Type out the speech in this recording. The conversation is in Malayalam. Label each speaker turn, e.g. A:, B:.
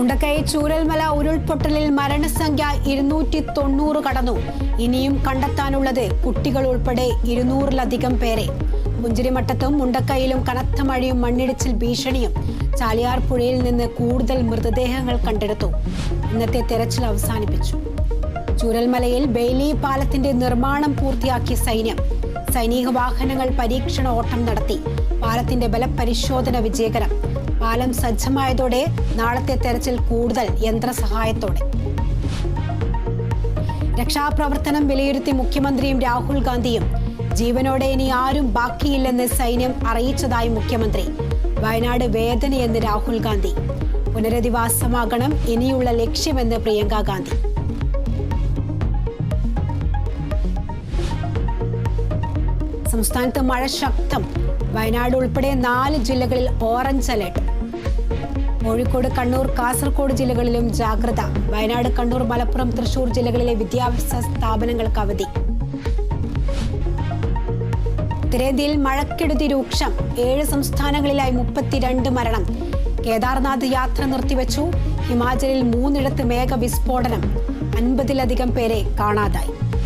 A: മുണ്ടക്കൈ ചൂരൽമല ഉരുൾപൊട്ടലിൽ മരണസംഖ്യ ഇരുന്നൂറ്റി തൊണ്ണൂറ് കടന്നു. ഇനിയും കണ്ടെത്താനുള്ളത് കുട്ടികൾ ഉൾപ്പെടെ ഇരുന്നൂറിലധികം പേരെ. മുഞ്ചിരിമട്ടത്തും മുണ്ടക്കൈയിലും കനത്ത മഴയും മണ്ണിടിച്ചിൽ ഭീഷണിയും ചാലിയാർ പുഴയിൽ നിന്ന് കൂടുതൽ മൃതദേഹങ്ങൾ കണ്ടെടുത്തു. ഇന്നത്തെ തെരച്ചിൽ അവസാനിപ്പിച്ചു. ചൂരൽമലയിൽ ബെയ്ലി പാലത്തിന്റെ നിർമ്മാണം പൂർത്തിയാക്കിയ സൈന്യം സൈനിക വാഹനങ്ങൾ പരീക്ഷണ ഓട്ടം നടത്തി. പാലത്തിന്റെ ബലപരിശോധന വിജയകരം. പാലം സജ്ജമായതോടെ നാളത്തെ തെരച്ചിൽ കൂടുതൽ യന്ത്രസഹായത്തോടെ. രക്ഷാപ്രവർത്തനം വിലയിരുത്തി മുഖ്യമന്ത്രിയും രാഹുൽ ഗാന്ധിയും. ജീവനോടെ ഇനി ആരും ബാക്കിയില്ലെന്ന് സൈന്യം അറിയിച്ചതായി മുഖ്യമന്ത്രി. വയനാട് വേദനയെന്ന് രാഹുൽ ഗാന്ധി. പുനരധിവാസമാകണം ഇനിയുള്ള ലക്ഷ്യമെന്ന് പ്രിയങ്ക ഗാന്ധി. സംസ്ഥാനത്ത് മഴ ശക്തം. വയനാട് ഉൾപ്പെടെ നാല് ജില്ലകളിൽ ഓറഞ്ച് അലർട്ട്. കോഴിക്കോട് കണ്ണൂർ കാസർഗോഡ് ജില്ലകളിലും ജാഗ്രത. വയനാട് കണ്ണൂർ മലപ്പുറം തൃശൂർ ജില്ലകളിലെ വിദ്യാഭ്യാസ സ്ഥാപനങ്ങൾക്ക് അവധി. ഉത്തരേന്ത്യയിൽ മഴക്കെടുതി രൂക്ഷം. ഏഴ് സംസ്ഥാനങ്ങളിലായി മുപ്പത്തിരണ്ട് മരണം. കേദാർനാഥ് യാത്ര നിർത്തിവെച്ചു. ഹിമാചലിൽ മൂന്നിടത്ത് മേഘവിസ്ഫോടനം. അൻപതിലധികം പേരെ കാണാതായി.